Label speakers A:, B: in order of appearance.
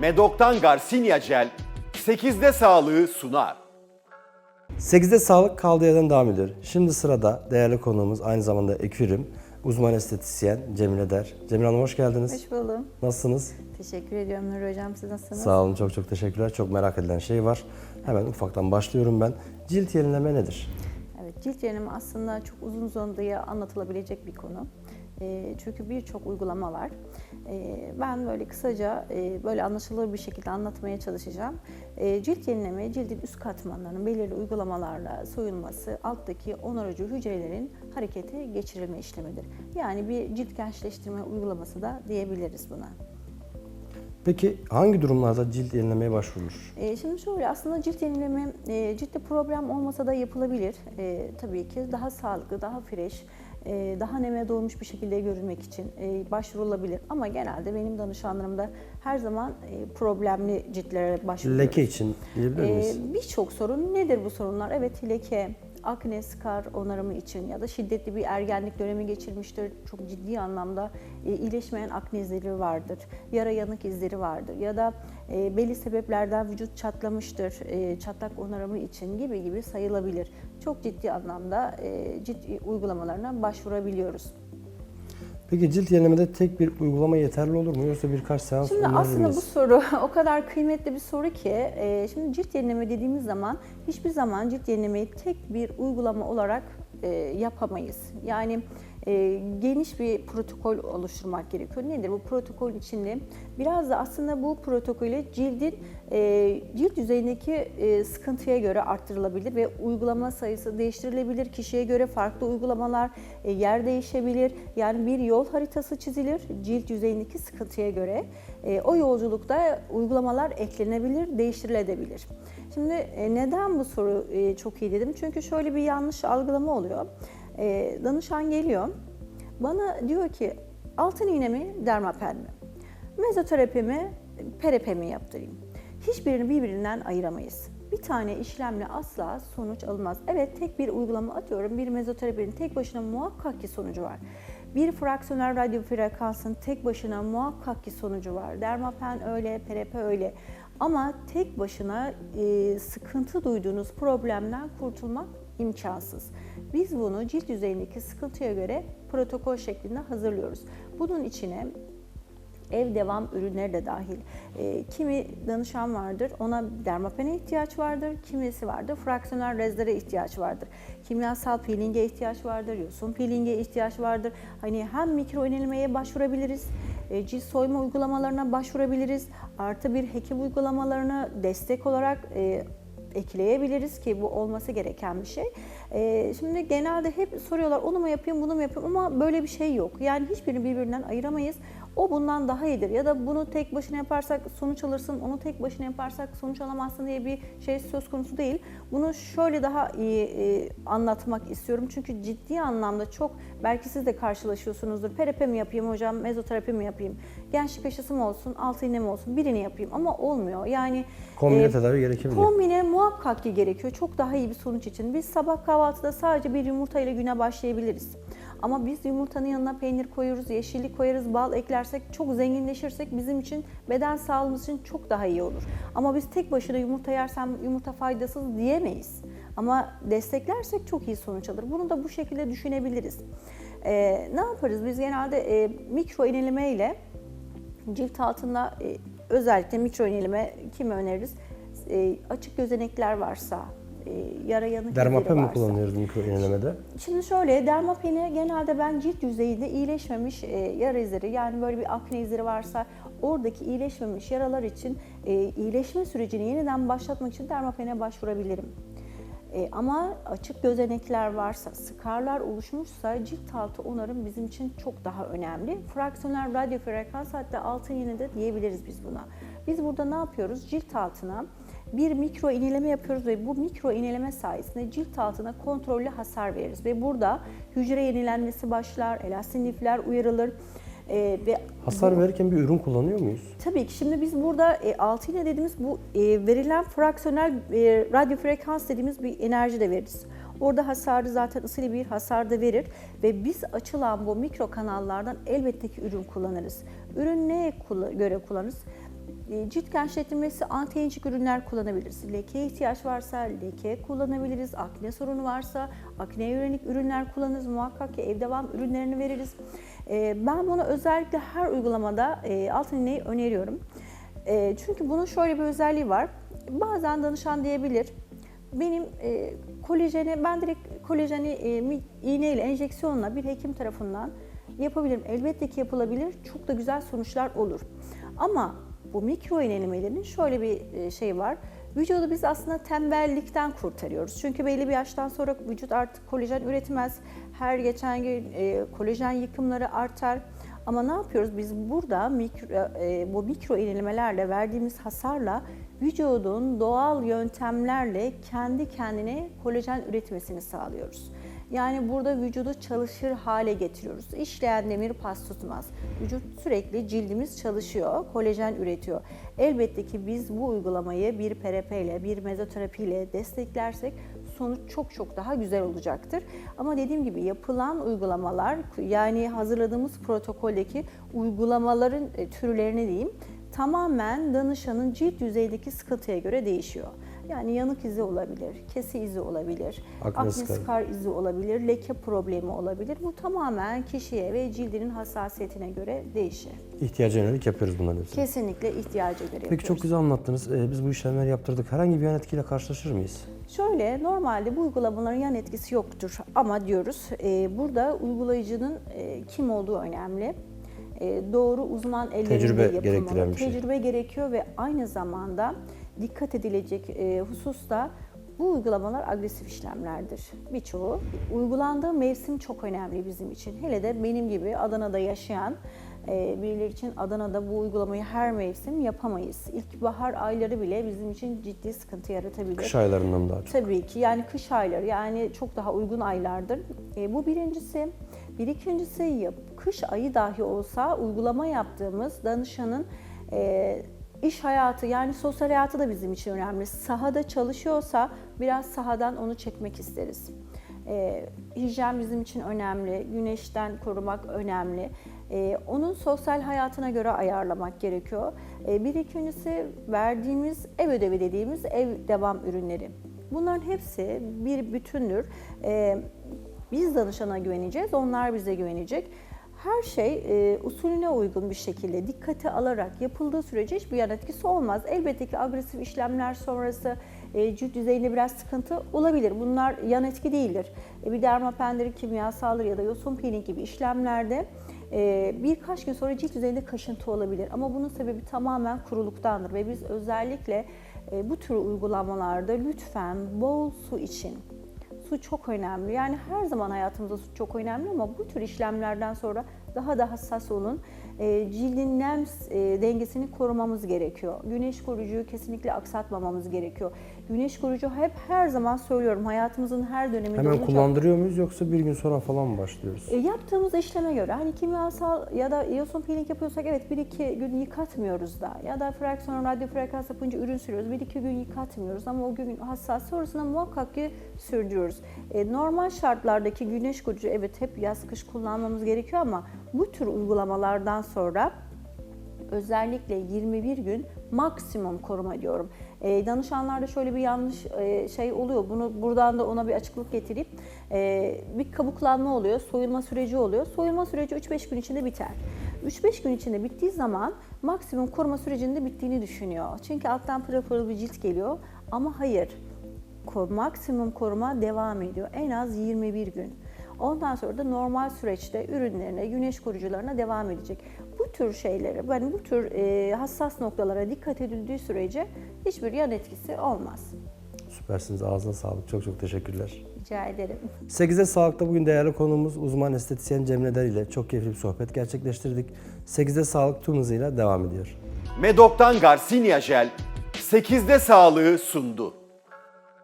A: Medok'tan Garcinia Gel 8'de sağlığı sunar.
B: 8'de sağlık kaldığı yerden devam ediyor. Şimdi sırada değerli konuğumuz aynı zamanda ekürüm, uzman estetisyen Cemile Der. Cemile Hanım hoş geldiniz.
C: Hoş buldum.
B: Nasılsınız?
C: Teşekkür ediyorum Nur Hocam. Siz nasılsınız?
B: Sağ olun çok çok teşekkürler. Çok merak edilen şey var. Hemen ufaktan başlıyorum ben. Cilt yenileme nedir?
C: Evet, cilt yenileme aslında çok uzun uzadıya anlatılabilecek bir konu. E, çünkü birçok uygulama var. E, ben böyle kısaca e, böyle anlaşılır bir şekilde anlatmaya çalışacağım. E, cilt yenileme, cildin üst katmanlarının belirli uygulamalarla soyulması, alttaki onarıcı hücrelerin harekete geçirilme işlemidir. Yani bir cilt gençleştirme uygulaması da diyebiliriz buna.
B: Peki hangi durumlarda cilt yenilemeye başvurulur?
C: E, şimdi şöyle aslında cilt yenileme e, ciltte problem olmasa da yapılabilir. E, tabii ki daha sağlıklı, daha fresh, e, daha neme doymuş bir şekilde görünmek için e, başvurulabilir. Ama genelde benim danışanlarımda her zaman e, problemli ciltlere başvuruyoruz.
B: Leke için diyebilir miyiz?
C: Ee, Birçok sorun nedir bu sorunlar? Evet leke, akne, skar onarımı için ya da şiddetli bir ergenlik dönemi geçirmiştir. Çok ciddi anlamda e, iyileşmeyen akne izleri vardır. Yara yanık izleri vardır. Ya da e, belli sebeplerden vücut çatlamıştır. e, çatlak onarımı için gibi gibi sayılabilir. Çok ciddi anlamda e, cilt uygulamalarına başvurabiliyoruz.
B: Peki cilt yenilemede tek bir uygulama yeterli olur mu yoksa birkaç seans
C: Şimdi aslında
B: miyiz?
C: bu soru o kadar kıymetli bir soru ki e, şimdi cilt yenileme dediğimiz zaman hiçbir zaman cilt yenilemeyi tek bir uygulama olarak e, yapamayız. Yani e, geniş bir protokol oluşturmak gerekiyor. Nedir bu protokol içinde? Biraz da aslında bu protokolü cildin e, cilt yüzeyindeki e, sıkıntıya göre arttırılabilir ve uygulama sayısı değiştirilebilir. Kişiye göre farklı uygulamalar, e, yer değişebilir. Yani bir yol haritası çizilir cilt yüzeyindeki sıkıntıya göre. E, o yolculukta uygulamalar eklenebilir, değiştirilebilir. Şimdi e, neden bu soru e, çok iyi dedim? Çünkü şöyle bir yanlış algılama oluyor. E, danışan geliyor, bana diyor ki altın iğne mi, dermapen mi? Mezoterapi mi, PRP mi yaptırayım? Hiçbirini birbirinden ayıramayız. Bir tane işlemle asla sonuç alınmaz. Evet tek bir uygulama atıyorum. Bir mezoterapinin tek başına muhakkak ki sonucu var. Bir fraksiyonel radyo frekansın tek başına muhakkak ki sonucu var. Dermapen öyle, PRP öyle. Ama tek başına e, sıkıntı duyduğunuz problemden kurtulmak imkansız. Biz bunu cilt yüzeyindeki sıkıntıya göre protokol şeklinde hazırlıyoruz. Bunun içine ev devam ürünleri de dahil. E, kimi danışan vardır, ona dermapene ihtiyaç vardır, kimisi vardır, fraksiyonel rezlere ihtiyaç vardır. Kimyasal peelinge ihtiyaç vardır, yosun peelinge ihtiyaç vardır. Hani hem mikro inelmeye başvurabiliriz, e, cilt soyma uygulamalarına başvurabiliriz, artı bir hekim uygulamalarına destek olarak e, ekleyebiliriz ki bu olması gereken bir şey. Ee, şimdi genelde hep soruyorlar onu mu yapayım bunu mu yapayım ama böyle bir şey yok. Yani hiçbirini birbirinden ayıramayız. O bundan daha iyidir ya da bunu tek başına yaparsak sonuç alırsın, onu tek başına yaparsak sonuç alamazsın diye bir şey söz konusu değil. Bunu şöyle daha iyi e, anlatmak istiyorum. Çünkü ciddi anlamda çok belki siz de karşılaşıyorsunuzdur. PRP mi yapayım hocam, mezoterapi mi yapayım, gençlik aşısı mı olsun, altı iğne mi olsun birini yapayım ama olmuyor. Yani
B: Kombine
C: e,
B: tedavi gerekebilir.
C: Kombine muhakkak ki gerekiyor. Çok daha iyi bir sonuç için. Biz sabah kahvaltıda sadece bir yumurta ile güne başlayabiliriz. Ama biz yumurtanın yanına peynir koyuyoruz, yeşillik koyarız, bal eklersek, çok zenginleşirsek bizim için, beden sağlığımız için çok daha iyi olur. Ama biz tek başına yumurta yersem yumurta faydasız diyemeyiz. Ama desteklersek çok iyi sonuç alır. Bunu da bu şekilde düşünebiliriz. Ee, ne yaparız? Biz genelde e, mikro ineleme ile cilt altında e, özellikle mikro ineleme kimi öneririz? E, açık gözenekler varsa, e, yara yanık
B: Dermapen mi kullanıyoruz mikro yenilemede?
C: Şimdi şöyle dermapeni genelde ben cilt yüzeyinde iyileşmemiş e, yara izleri yani böyle bir akne izleri varsa oradaki iyileşmemiş yaralar için e, iyileşme sürecini yeniden başlatmak için dermapene başvurabilirim. E, ama açık gözenekler varsa, skarlar oluşmuşsa cilt altı onarım bizim için çok daha önemli. Fraksiyonel radyo frekans hatta altın iğne de diyebiliriz biz buna. Biz burada ne yapıyoruz? Cilt altına bir mikro ineleme yapıyoruz ve bu mikro ineleme sayesinde cilt altına kontrollü hasar veririz. Ve burada hücre yenilenmesi başlar, elastin lifler uyarılır. E, ve
B: Hasar verirken bir ürün kullanıyor muyuz?
C: Tabii ki şimdi biz burada e, altı iğne dediğimiz bu e, verilen fraksiyonel e, radyo frekans dediğimiz bir enerji de veririz. Orada hasarı zaten ısılı bir hasar da verir ve biz açılan bu mikro kanallardan elbette ki ürün kullanırız. Ürün neye göre kullanırız? E, cilt gençleştirmesi anti-aging ürünler kullanabiliriz. Lekeye ihtiyaç varsa leke kullanabiliriz. Akne sorunu varsa akneye yönelik ürünler kullanırız. Muhakkak ki ev devam ürünlerini veririz. E, Ben bunu özellikle her uygulamada e, altın iğneyi öneriyorum. E, Çünkü bunun şöyle bir özelliği var. Bazen danışan diyebilir, benim e, kolajeni, ben direkt kolajeni e, iğneyle, enjeksiyonla bir hekim tarafından yapabilirim. Elbette ki yapılabilir. Çok da güzel sonuçlar olur. Ama bu mikro iğnelemelerin şöyle bir e, şey var. Vücudu biz aslında tembellikten kurtarıyoruz. Çünkü belli bir yaştan sonra vücut artık kolajen üretmez. Her geçen gün e, kolajen yıkımları artar. Ama ne yapıyoruz? Biz burada mikro, e, bu mikro iğnelemelerle verdiğimiz hasarla vücudun doğal yöntemlerle kendi kendine kolajen üretmesini sağlıyoruz. Yani burada vücudu çalışır hale getiriyoruz. İşleyen demir pas tutmaz. Vücut sürekli cildimiz çalışıyor, kolajen üretiyor. Elbette ki biz bu uygulamayı bir PRP ile, bir mezoterapi ile desteklersek sonuç çok çok daha güzel olacaktır. Ama dediğim gibi yapılan uygulamalar yani hazırladığımız protokoldeki uygulamaların e, türlerini diyeyim tamamen danışanın cilt yüzeydeki sıkıntıya göre değişiyor. Yani yanık izi olabilir, kesi izi olabilir,
B: Akne
C: akne
B: skar.
C: skar izi olabilir, leke problemi olabilir. Bu tamamen kişiye ve cildinin hassasiyetine göre değişir.
B: İhtiyaca yönelik yapıyoruz bunların hepsini.
C: Kesinlikle ihtiyaca göre
B: Peki
C: yapıyoruz.
B: çok güzel anlattınız. Ee, biz bu işlemleri yaptırdık. Herhangi bir yan etkiyle karşılaşır mıyız?
C: Şöyle normalde bu uygulamaların yan etkisi yoktur ama diyoruz e, burada uygulayıcının e, kim olduğu önemli. E, doğru uzman ellerinde
B: Tecrübe
C: yapılmalı.
B: şey.
C: Tecrübe gerekiyor ve aynı zamanda dikkat edilecek e, husus da bu uygulamalar agresif işlemlerdir. Birçoğu. Uygulandığı mevsim çok önemli bizim için. Hele de benim gibi Adana'da yaşayan e, birileri için Adana'da bu uygulamayı her mevsim yapamayız. İlkbahar ayları bile bizim için ciddi sıkıntı yaratabilir.
B: Kış aylarından daha çok.
C: Tabii ki yani kış ayları yani çok daha uygun aylardır. E, bu birincisi. Bir ikincisi kış ayı dahi olsa uygulama yaptığımız danışanın iş hayatı yani sosyal hayatı da bizim için önemli. Sahada çalışıyorsa biraz sahadan onu çekmek isteriz. E, hijyen bizim için önemli, güneşten korumak önemli. E, onun sosyal hayatına göre ayarlamak gerekiyor. E, bir ikincisi verdiğimiz ev ödevi dediğimiz ev devam ürünleri. Bunların hepsi bir bütündür. E, biz danışana güveneceğiz, onlar bize güvenecek. Her şey e, usulüne uygun bir şekilde dikkate alarak yapıldığı sürece hiçbir yan etkisi olmaz. Elbette ki agresif işlemler sonrası e, cilt yüzeyinde biraz sıkıntı olabilir. Bunlar yan etki değildir. E, bir dermapenderi, kimyasaldır ya da yosun peeling gibi işlemlerde e, birkaç gün sonra cilt yüzeyinde kaşıntı olabilir. Ama bunun sebebi tamamen kuruluktandır ve biz özellikle e, bu tür uygulamalarda lütfen bol su için Su çok önemli. Yani her zaman hayatımızda su çok önemli ama bu tür işlemlerden sonra daha da hassas olun. E, cildin nem e, dengesini korumamız gerekiyor. Güneş koruyucuyu kesinlikle aksatmamamız gerekiyor. Güneş koruyucu hep her zaman söylüyorum hayatımızın her döneminde
B: Hemen
C: olacak.
B: kullandırıyor muyuz yoksa bir gün sonra falan mı başlıyoruz?
C: E, yaptığımız işleme göre hani kimyasal ya da iyoson peeling yapıyorsak evet bir iki gün yıkatmıyoruz da ya da fraksiyon radyo frekans yapınca ürün sürüyoruz bir iki gün yıkatmıyoruz ama o gün hassas sonrasında muhakkak ki sürdürüyoruz. E, normal şartlardaki güneş koruyucu evet hep yaz kış kullanmamız gerekiyor ama bu tür uygulamalardan sonra özellikle 21 gün maksimum koruma diyorum. E, danışanlarda şöyle bir yanlış e, şey oluyor. Bunu buradan da ona bir açıklık getireyim. E, bir kabuklanma oluyor, soyulma süreci oluyor. Soyulma süreci 3-5 gün içinde biter. 3-5 gün içinde bittiği zaman maksimum koruma sürecinde bittiğini düşünüyor. Çünkü alttan pırıl pırıl bir cilt geliyor. Ama hayır. Maksimum koruma devam ediyor. En az 21 gün. Ondan sonra da normal süreçte ürünlerine, güneş koruyucularına devam edecek. Bu tür şeylere, yani bu tür e, hassas noktalara dikkat edildiği sürece hiçbir yan etkisi olmaz.
B: Süpersiniz. Ağzına sağlık. Çok çok teşekkürler.
C: Rica ederim.
B: 8'de Sağlık'ta bugün değerli konuğumuz uzman estetisyen Cemile Der ile çok keyifli bir sohbet gerçekleştirdik. 8'de Sağlık tüm hızıyla devam ediyor.
A: Medok'tan Garcinia Jel 8'de sağlığı sundu.